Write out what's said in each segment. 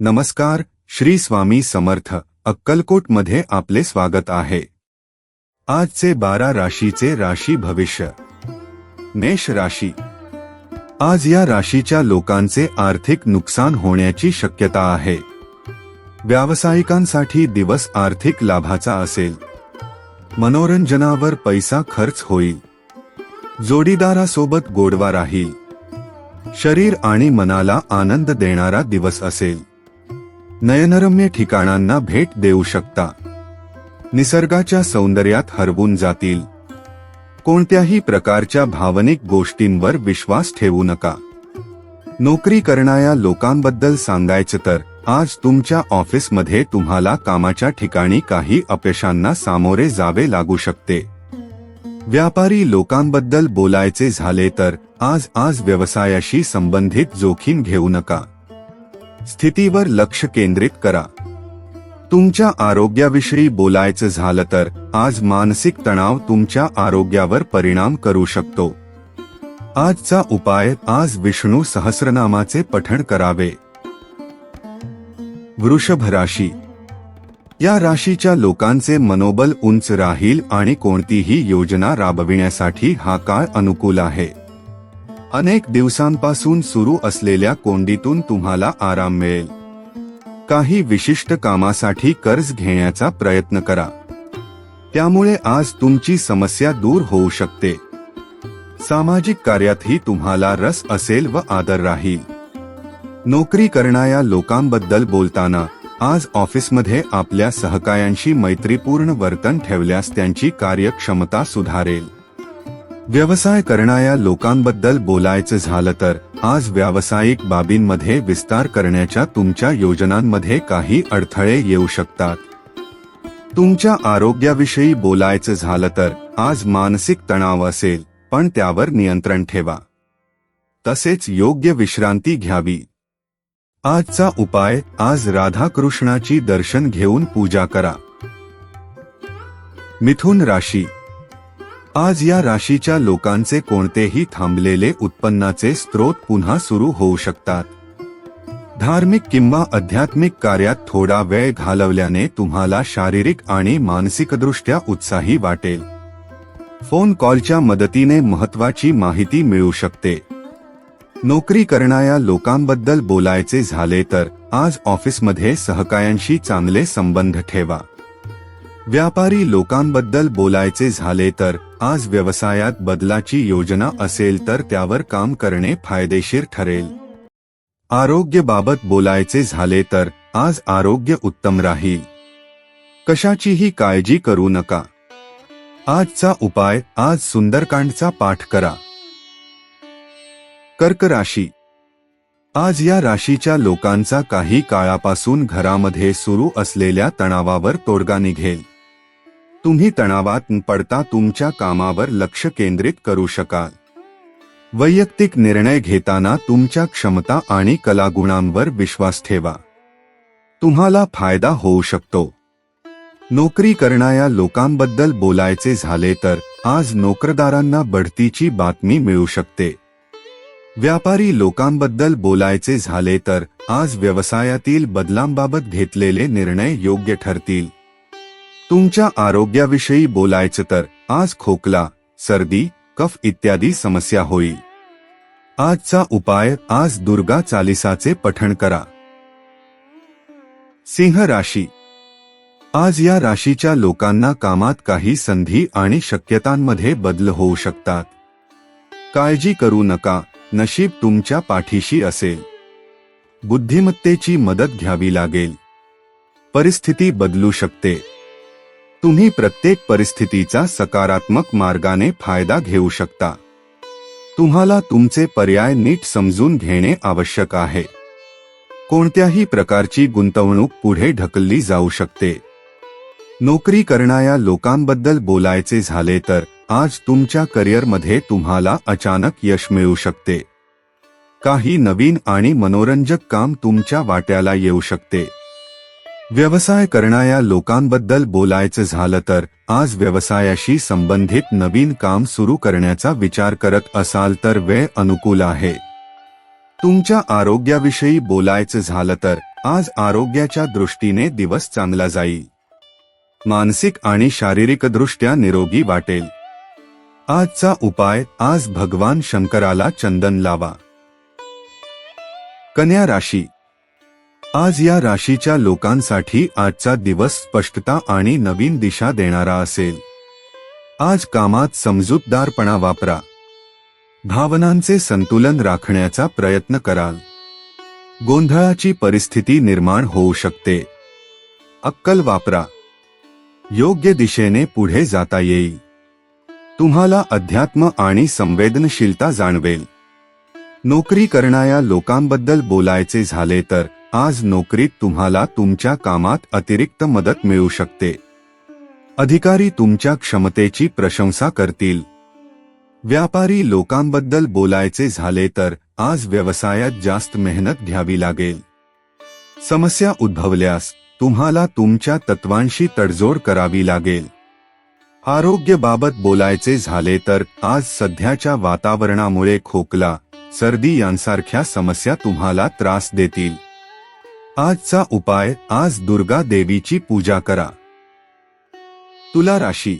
नमस्कार श्री स्वामी समर्थ अक्कलकोटमध्ये आपले स्वागत आहे. आजचे बारा राशीचे राशी भविष्य. मेष राशी. आज या राशीच्या लोकांचे आर्थिक नुकसान होण्याची शक्यता आहे. व्यावसायिकांसाठी दिवस आर्थिक लाभाचा असेल. मनोरंजनावर पैसा खर्च होईल. जोडीदारासोबत गोडवा राहील. शरीर आणि मनाला आनंद देणारा दिवस असेल. नयनरम्य ठिकाणांना भेट देऊ शकता. निसर्गाच्या सौंदर्यात हरवून जातील. कोणत्याही प्रकारच्या भावनिक गोष्टींवर विश्वास ठेवू नका. नोकरी करणाऱ्या लोकांबद्दल सांगायचं तर आज तुमच्या ऑफिसमध्ये तुम्हाला कामाच्या ठिकाणी काही अपयशांना सामोरे जावे लागू शकते. व्यापारी लोकांबद्दल बोलायचे झाले तर आज आज व्यवसायाशी संबंधित जोखीम घेऊ नका. स्थितीवर लक्ष केंद्रित करा. तुमच्या आरोग्याविषयी बोलायचं झालं तर आज मानसिक तणाव तुमच्या आरोग्यावर परिणाम करू शकतो. आजचा उपाय आज विष्णू सहस्रनामाचे पठण करावे. वृषभ राशी. या राशीच्या लोकांचे मनोबल उंच राहील आणि कोणतीही योजना राबविण्यासाठी हा काळ अनुकूल आहे. अनेक दिवसांपासून सुरू असलेल्या कोंडीतून तुम्हाला आराम मिळेल. काही विशिष्ट कामासाठी कर्ज घेण्याचा प्रयत्न करा. त्यामुळे आज तुमची समस्या दूर होऊ शकते. सामाजिक कार्यातही तुम्हाला रस असेल व आदर राहील. नोकरी करणाऱ्या लोकांबद्दल बोलताना आज ऑफिसमध्ये आपल्या सहकायांशी मैत्रीपूर्ण वर्तन ठेवल्यास त्यांची कार्यक्षमता सुधारेल. व्यवसाय करणाऱ्या लोकांबद्दल बोलायचं झालं तर आज व्यावसायिक बाबींमध्ये विस्तार करण्याच्या तुमच्या योजनांमध्ये काही अडथळे येऊ शकतात. तुमच्या आरोग्याविषयी बोलायचं झालं तर आज मानसिक तणाव असेल पण त्यावर नियंत्रण ठेवा. तसेच योग्य विश्रांती घ्यावी. आजचा उपाय आज राधाकृष्णाची दर्शन घेऊन पूजा करा. मिथुन राशी आज या राशीच्या लोकांचे कोणतेही थांबलेले उत्पन्नाचे स्रोत पुन्हा सुरू होऊ शकतात. धार्मिक किंवा आध्यात्मिक कार्यात थोडा वेळ घालवल्याने तुम्हाला शारीरिक आणि मानसिकदृष्ट्या उत्साही वाटेल. फोन कॉलच्या मदतीने महत्वाची माहिती मिळू शकते. नोकरी करणाऱ्या लोकांबद्दल बोलायचे झाले तर आज ऑफिसमध्ये सहकायांशी चांगले संबंध ठेवा. व्यापारी लोकांबद्दल बोलायचे झाले तर आज व्यवसायात बदलाची योजना असेल तर त्यावर काम करणे फायदेशीर ठरेल. आरोग्यबाबत बोलायचे झाले तर आज आरोग्य उत्तम राहील. कशाचीही काळजी करू नका. आजचा उपाय आज सुंदरकांडचा पाठ करा. कर्क राशी. आज या राशीच्या लोकांचा काही काळापासून घरामध्ये सुरू असलेल्या तणावावर तोडगा निघेल. तुम्ही तणावात पडता तुमच्या कामावर लक्ष केंद्रित करू शकाल. वैयक्तिक निर्णय घेताना तुमच्या क्षमता आणि कलागुणांवर विश्वास ठेवा. तुम्हाला फायदा होऊ शकतो. नोकरी करणाऱ्या लोकांबद्दल बोलायचे झाले तर आज नोकरदारांना बढतीची बातमी मिळू शकते. व्यापारी लोकांबद्दल बोलायचे झाले तर आज व्यवसायातील बदलांबाबत घेतलेले निर्णय योग्य ठरतील. तुमच्या आरोग्याविषयी बोलायचं तर आज खोकला सर्दी कफ इत्यादी समस्या होईल. आजचा उपाय आज दुर्गा चालिसाचे पठण करा. सिंह राशी. आज या राशीच्या लोकांना कामात काही संधी आणि शक्यतांमध्ये बदल होऊ शकतात. काळजी करू नका नशीब तुमच्या पाठीशी असेल. बुद्धिमत्तेची मदत घ्यावी लागेल. परिस्थिती बदलू शकते. तुम्ही प्रत्येक परिस्थितीचा सकारात्मक मार्गाने फायदा घेऊ शकता. तुम्हाला तुमचे पर्याय नीट समजून घेणे आवश्यक आहे. कोणत्याही प्रकारची गुंतवणूक पुढे ढकलली जाऊ शकते. नोकरी करणाऱ्या लोकांबद्दल बोलायचे झाले तर आज तुमच्या करिअरमध्ये तुम्हाला अचानक यश मिळू शकते. काही नवीन आणि मनोरंजक काम तुमच्या वाट्याला येऊ शकते. व्यवसाय करणाऱ्या लोकांबद्दल बोलायचं झालं तर आज व्यवसायाशी संबंधित नवीन काम सुरू करण्याचा विचार करत असाल तर वेळ अनुकूल आहे. तुमच्या आरोग्याविषयी बोलायचं झालं तर आज आरोग्याच्या दृष्टीने दिवस चांगला जाईल. मानसिक आणि शारीरिकदृष्ट्या निरोगी वाटेल. आजचा उपाय आज भगवान शंकराला चंदन लावा. कन्या राशी आज या राशीच्या लोकांसाठी आजचा दिवस स्पष्टता आणि नवीन दिशा देणारा असेल. आज कामात समजूतदारपणा वापरा. भावनांचे संतुलन राखण्याचा प्रयत्न कराल. गोंधळाची परिस्थिती निर्माण होऊ शकते. अक्कल वापरा. योग्य दिशेने पुढे जाता येईल. तुम्हाला अध्यात्म आणि संवेदनशीलता जाणवेल. नोकरी करणाऱ्या लोकांबद्दल बोलायचे झाले तर आज नोकरीत तुम्हाला तुमच्या कामात अतिरिक्त मदत मिळू शकते. अधिकारी तुमच्या क्षमतेची प्रशंसा करतील. व्यापारी लोकांबद्दल बोलायचे झाले तर आज व्यवसायात जास्त मेहनत घ्यावी लागेल. समस्या उद्भवल्यास तुम्हाला तुमच्या तत्वांशी तडजोड करावी लागेल. आरोग्यबाबत बोलायचे झाले तर आज सध्याच्या वातावरणामुळे खोकला सर्दी यांसारख्या समस्या तुम्हाला त्रास देतील. आजचा उपाय आज दुर्गा देवीची पूजा करा. तुला राशी.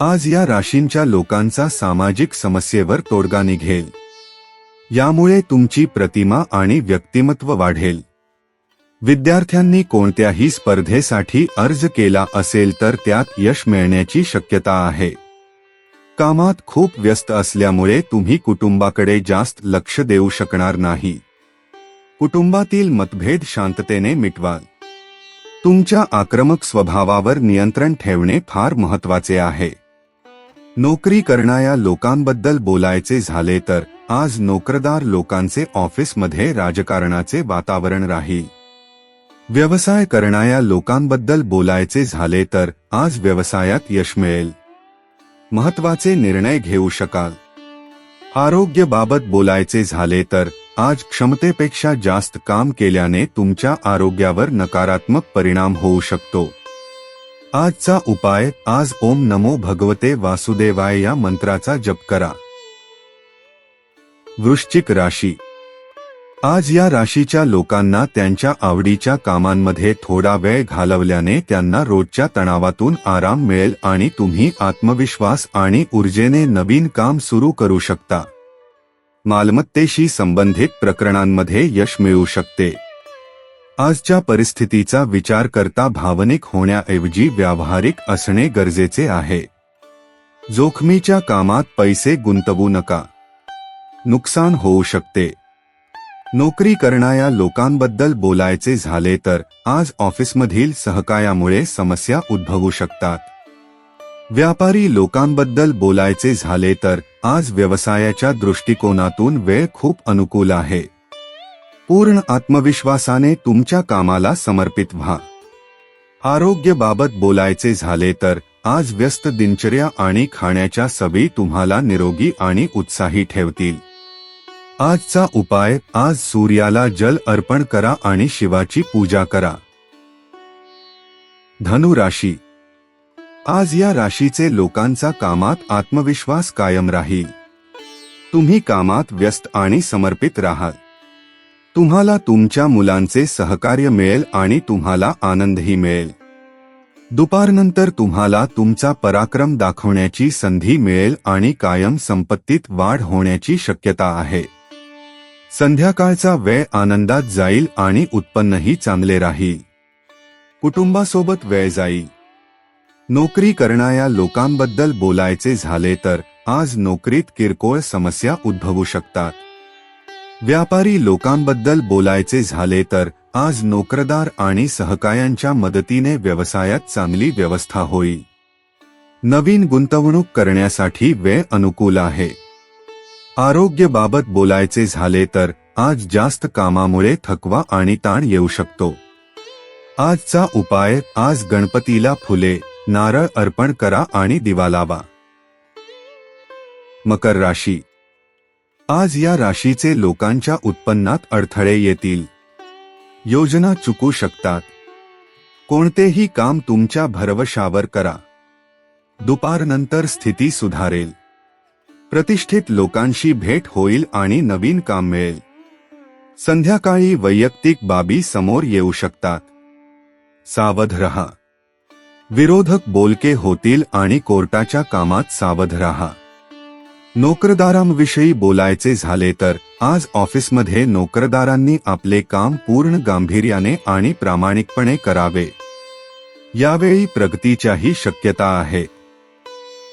आज या राशींच्या लोकांचा सामाजिक समस्येवर तोडगा निघेल यामुळे तुमची प्रतिमा आणि व्यक्तिमत्व वाढेल. विद्यार्थ्यांनी कोणत्याही स्पर्धेसाठी अर्ज केला असेल तर त्यात यश मिळण्याची शक्यता आहे. कामात खूप व्यस्त असल्यामुळे तुम्ही कुटुंबाकडे जास्त लक्ष देऊ शकणार नाही. कुटुंबातील मतभेद शांततेने मिटवाल. तुमच्या आक्रमक स्वभावावर नियंत्रण ठेवणे फार महत्त्वाचे आहे. नोकरी करणाऱ्या लोकांबद्दल बोलायचे झाले तर आज नोकरदार लोकांचे ऑफिसमध्ये राजकारणाचे वातावरण राहील. व्यवसाय करणाऱ्या लोकांबद्दल बोलायचे झाले तर आज व्यवसायात यश मिळेल. महत्त्वाचे निर्णय घेऊ शकाल. आरोग्याबाबत बोलायचे झाले तर आज क्षमतेपेक्षा जास्त काम केल्याने तुमच्या आरोग्यावर नकारात्मक परिणाम होऊ शकतो. आजचा उपाय आज ओम नमो भगवते वासुदेवाय या मंत्राचा जप करा. वृश्चिक राशी. आज या राशीच्या लोकांना त्यांच्या आवडीच्या कामांमध्ये थोडा वेळ घालवल्याने त्यांना रोजच्या तणावातून आराम मिळेल आणि तुम्ही आत्मविश्वास आणि ऊर्जेने नवीन काम सुरू करू शकता. मालमत्तेशी संबंधित प्रकरणांमध्ये यश मिळू शकते. आजच्या परिस्थितीचा विचार करता भावनिक होण्याऐवजी व्यावहारिक असणे गरजेचे आहे. जोखमीच्या कामात पैसे गुंतवू नका. नुकसान होऊ शकते. नोकरी करणाऱ्या लोकांबद्दल बोलायचे झाले तर आज ऑफिसमधील सहकायामुळे समस्या उद्भवू शकतात. व्यापारी लोकांबद्दल बोलायचे झाले तर आज व्यवसायाच्या दृष्टिकोनातून वेळ खूप अनुकूल आहे. पूर्ण आत्मविश्वासाने तुमच्या कामाला समर्पित व्हा. आरोग्यबाबत बोलायचे झाले तर आज व्यस्त दिनचर्या आणि खाण्याच्या सवयी तुम्हाला निरोगी आणि उत्साही ठेवतील. आजचा उपाय आज सूर्याला जल अर्पण करा आणि शिवाची पूजा करा. धनु राशी आज या राशीचे लोकांचा कामात आत्मविश्वास कायम राहील. तुम्ही कामात व्यस्त आणि समर्पित राहाल. तुम्हाला तुमच्या मुलांचे सहकार्य मिळेल आणि तुम्हाला आनंदही मिळेल. दुपारनंतर तुम्हाला तुमचा पराक्रम दाखवण्याची संधी मिळेल आणि कायम संपत्तीत वाढ होण्याची शक्यता आहे. संध्याकाळचा वेळ आनंदात जाईल आणि उत्पन्नही चांगले राहील. कुटुंबासोबत वेळ जाईल. नोकरी करणाऱ्या लोकांबद्दल बोलायचे झाले तर आज नोकरीत किरकोळ समस्या उद्भवू शकतात. व्यापारी लोकांबद्दल बोलायचे झाले तर आज नोकरदार आणि सहकायांच्या मदतीने व्यवसायात चांगली व्यवस्था होईल. नवीन गुंतवणूक करण्यासाठी वेळ अनुकूल आहे. आरोग्यबाबत बोलायचे झाले तर आज जास्त कामामुळे थकवा आणि ताण येऊ शकतो. आजचा उपाय आज गणपतीला फुले नारळ अर्पण करा आणि दिवा लावा. मकर राशी. आज या राशीचे लोकांच्या उत्पन्नात अडथळे येतील. योजना चुकू शकतात. कोणतेही काम तुमच्या भरवशावर करा. दुपारनंतर स्थिती सुधारेल. प्रतिष्ठित लोकांशी भेट होईल आणि नवीन काम मिळेल. संध्याकाळी वैयक्तिक बाबी समोर येऊ शकतात. सावध रहा. विरोधक बोलके होतील आणि कोर्टाच्या कामात सावध राहा. नोकरदारांविषयी बोलायचे झाले तर आज ऑफिसमध्ये नोकरदारांनी आपले काम पूर्ण गांभीर्याने आणि प्रामाणिकपणे करावे. यावेळी प्रगतीच्याही शक्यता आहे.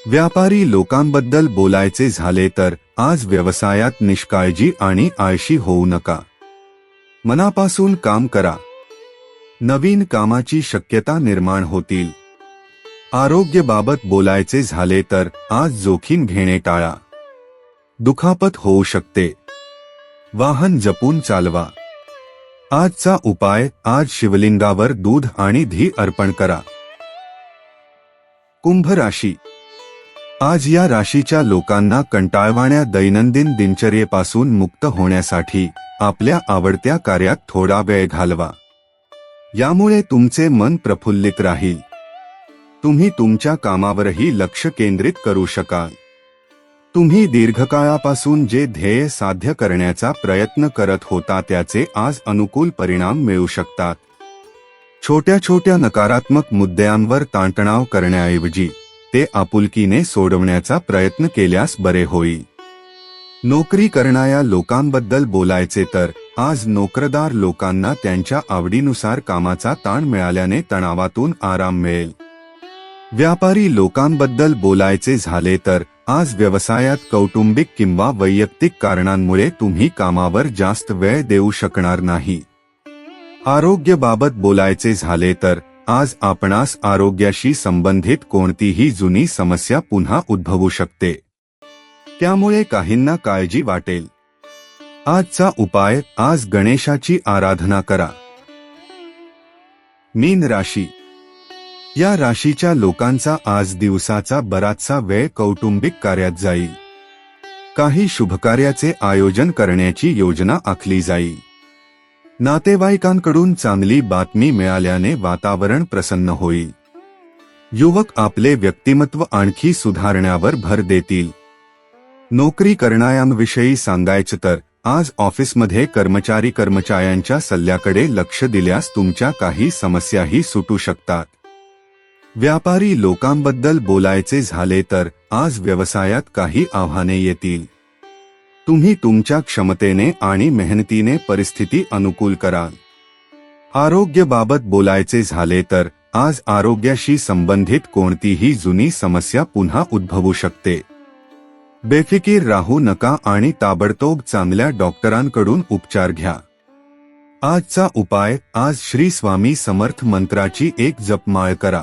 व्यापारी लोकांबद्दल बोलायचे झाले तर आज व्यवसायात निष्काळजी आणि आळशी होऊ नका. मनापासून काम करा. नवीन कामाची शक्यता निर्माण होतील. आरोग्याबाबत बोलायचे झाले तर आज जोखीम घेणे टाळा. दुखापत होऊ शकते. वाहन जपून चालवा. आजचा उपाय आज शिवलिंगावर दूध आणि धी अर्पण करा. कुंभ राशी. आज या राशीच्या लोकांना कंटाळवाण्या दैनंदिन दिनचर्येपासून मुक्त होण्यासाठी आपल्या आवडत्या कार्यात थोडा वेळ घालवा. यामुळे तुमचे मन प्रफुल्लित राहील. तुम्ही तुमच्या कामावरही लक्ष केंद्रित करू शकाल. तुम्ही दीर्घकाळापासून जे ध्येय साध्य करण्याचा प्रयत्न करत होता त्याचे आज अनुकूल परिणाम मिळू शकतात. छोट्या छोट्या नकारात्मक मुद्द्यांवर ताणतणाव करण्याऐवजी ते आपुलकीने सोडवण्याचा प्रयत्न केल्यास बरे होईल. नोकरी करणाऱ्या लोकांबद्दल बोलायचे तर आज नोकरदार लोकांना त्यांच्या आवडीनुसार कामाचा ताण मिळाल्याने तणावातून आराम मिळेल. व्यापारी लोकांबद्दल बोलायचे झाले तर आज व्यवसायात कौटुंबिक किंवा वैयक्तिक कारणांमुळे तुम्ही कामावर जास्त वेळ देऊ शकणार नाही. आरोग्याबाबत बोलायचे झाले तर आज आपणास आरोग्याशी संबंधित कोणतीही जुनी समस्या पुन्हा उद्भवू शकते. त्यामुळे काहींना काळजी वाटेल. आजचा उपाय आज गणेशाची आराधना करा. मीन राशी या राशीच्या लोकांचा आज दिवसाचा बराचसा वेळ कौटुंबिक कार्यात जाईल. काही शुभकार्याचे आयोजन करण्याची योजना आखली जाईल. नातेवाईकांकडून चांगली बातमी मिळाल्याने वातावरण प्रसन्न होईल. युवक आपले व्यक्तिमत्व आणखी सुधारण्यावर भर देतील. नोकरी करणाऱ्यांविषयी सांगायचं तर आज ऑफिसमध्ये कर्मचारी कर्मचाऱ्यांच्या सल्ल्याकडे लक्ष दिल्यास तुमच्या काही समस्याही सुटू शकतात. व्यापारी लोकांबद्दल बोलायचे झाले तर आज व्यवसायात काही आव्हाने येतील. तुम्ही तुमच्या क्षमतेने आणि मेहनतीने परिस्थिती अनुकूल कराल. आरोग्यबाबत बोलायचे झाले तर आज आरोग्याशी संबंधित कोणतीही जुनी समस्या पुन्हा उद्भवू शकते. बेफिकीर राहू नका आणि ताबडतोब चांगल्या डॉक्टरांकडून उपचार घ्या. आजचा उपाय आज श्री स्वामी समर्थ मंत्राची एक जपमाळ करा.